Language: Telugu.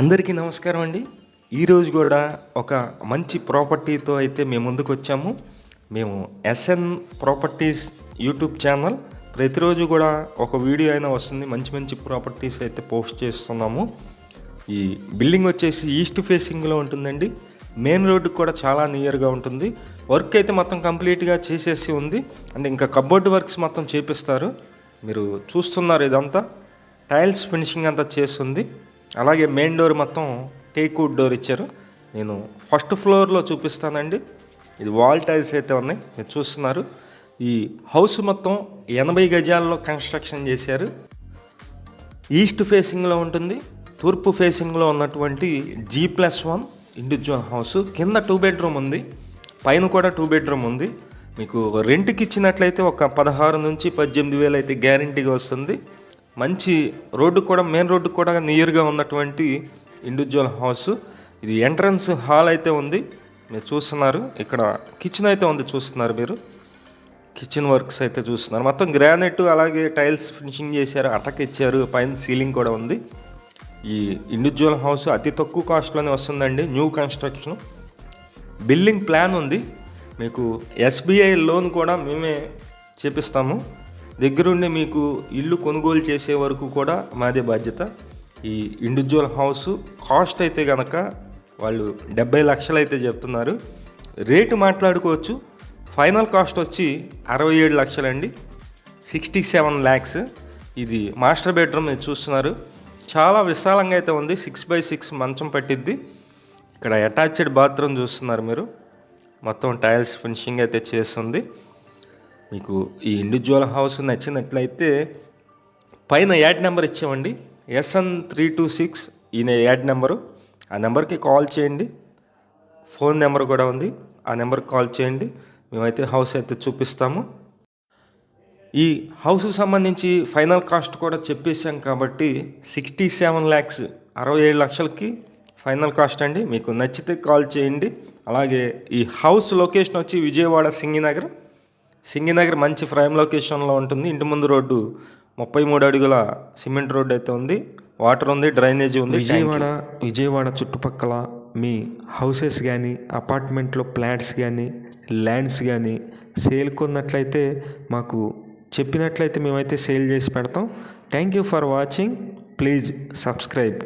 అందరికీ నమస్కారం అండి. ఈరోజు కూడా ఒక మంచి ప్రాపర్టీతో అయితే మేము ముందుకు వచ్చాము. మేము ఎస్ఎన్ ప్రాపర్టీస్ యూట్యూబ్ ఛానల్ ప్రతిరోజు కూడా ఒక వీడియో అయినా వస్తుంది. మంచి మంచి ప్రాపర్టీస్ అయితే పోస్ట్ చేస్తున్నాము. ఈ బిల్డింగ్ వచ్చేసి ఈస్ట్ ఫేసింగ్లో ఉంటుందండి. మెయిన్ రోడ్డుకి కూడా చాలా నియర్గా ఉంటుంది. వర్క్ అయితే మొత్తం కంప్లీట్గా చేసేసి ఉంది. అండ్ ఇంకా కబోర్డ్ వర్క్స్ మొత్తం చేపిస్తారు. మీరు చూస్తున్నారు ఇదంతా. టైల్స్ ఫినిషింగ్ అంతా చేస్తుంది అలాగే మెయిన్ డోర్ మొత్తం టేక్ వుడ్ డోర్ ఇచ్చారు. నేను ఫస్ట్ ఫ్లోర్లో చూపిస్తానండి. ఇది వాల్ టైల్స్ అయితే ఉన్నాయి. మీరు చూస్తున్నారు. ఈ హౌస్ మొత్తం ఎనభై గజాల్లో కన్స్ట్రక్షన్ చేశారు. ఈస్ట్ ఫేసింగ్లో ఉంటుంది. తూర్పు ఫేసింగ్లో ఉన్నటువంటి G plus one individual house. కింద టూ బెడ్రూమ్ ఉంది. పైన కూడా టూ బెడ్రూమ్ ఉంది. మీకు రెంట్కి ఇచ్చినట్లయితే ఒక పదహారు నుంచి పద్దెనిమిది వేలు అయితే గ్యారంటీగా వస్తుంది. మంచి రోడ్డు కూడా మెయిన్ రోడ్డు కూడా నియర్గా ఉన్నటువంటి ఇండివిజువల్ హౌస్ ఇది ఎంట్రన్స్ హాల్ అయితే ఉంది. మీరు చూస్తున్నారు. ఇక్కడ కిచెన్ అయితే ఉంది చూస్తున్నారు మీరు. కిచెన్ వర్క్స్ అయితే చూస్తున్నారు. మొత్తం గ్రానైట్ అలాగే టైల్స్ ఫినిషింగ్ చేశారు. అటక్ ఇచ్చారు. పైన సీలింగ్ కూడా ఉంది. ఈ ఇండివిజువల్ హౌస్ అతి తక్కువ కాస్ట్లోనే వస్తుందండి. న్యూ కన్స్ట్రక్షన్ బిల్డింగ్ ప్లాన్ ఉంది. మీకు ఎస్బీఐ లోన్ కూడా మేమే చేపిస్తాము. దగ్గరుండి మీకు ఇల్లు కొనుగోలు చేసే వరకు కూడా మాదే బాధ్యత. ఈ ఇండివిజువల్ హౌస్ కాస్ట్ అయితే కనుక వాళ్ళు డెబ్బై లక్షలు అయితే చెప్తున్నారు. రేటు మాట్లాడుకోవచ్చు. ఫైనల్ కాస్ట్ వచ్చి అరవై ఏడు లక్షలండి. సిక్స్టీ సెవెన్ ల్యాక్స్ ఇది మాస్టర్ బెడ్రూమ్ మీరు చూస్తున్నారు. చాలా విశాలంగా అయితే ఉంది. సిక్స్ బై సిక్స్ మంచం పట్టిద్ది. ఇక్కడ అటాచ్డ్ బాత్రూమ్ చూస్తున్నారు మీరు. మొత్తం టైల్స్ ఫినిషింగ్ అయితే చేస్తుంది. మీకు ఈ ఇండివిజువల్ హౌస్ నచ్చినట్లయితే పైన యాడ్ నెంబర్ ఇచ్చామండి S N three two six ఈయన యాడ్ నెంబరు. ఆ నెంబర్కి కాల్ చేయండి. ఫోన్ నెంబర్ కూడా ఉంది. ఆ నెంబర్కి కాల్ చేయండి. మేమైతే హౌస్ అయితే చూపిస్తాము. ఈ హౌస్కి సంబంధించి ఫైనల్ కాస్ట్ కూడా చెప్పేశాం కాబట్టి సిక్స్టీ సెవెన్ ల్యాక్స్ అరవై ఏడు లక్షలకి ఫైనల్ కాస్ట్ అండి. మీకు నచ్చితే కాల్ చేయండి. అలాగే ఈ హౌస్ లొకేషన్ వచ్చి విజయవాడ సింగినగర్. సింగినగర్ మంచి ప్రైమ్ లొకేషన్లో ఉంటుంది. ఇంటి ముందు రోడ్డు ముప్పై మూడు అడుగుల సిమెంట్ రోడ్డు అయితే ఉంది. వాటర్ ఉంది డ్రైనేజీ ఉంది విజయవాడ విజయవాడ చుట్టుపక్కల మీ హౌసెస్ కానీ అపార్ట్మెంట్లో ఫ్లాట్స్ కానీ ల్యాండ్స్ కానీ సేల్ కొన్నట్లయితే మాకు చెప్పినట్లయితే మేమైతే సేల్ చేసి పెడతాం. Thank you for watching. Please subscribe.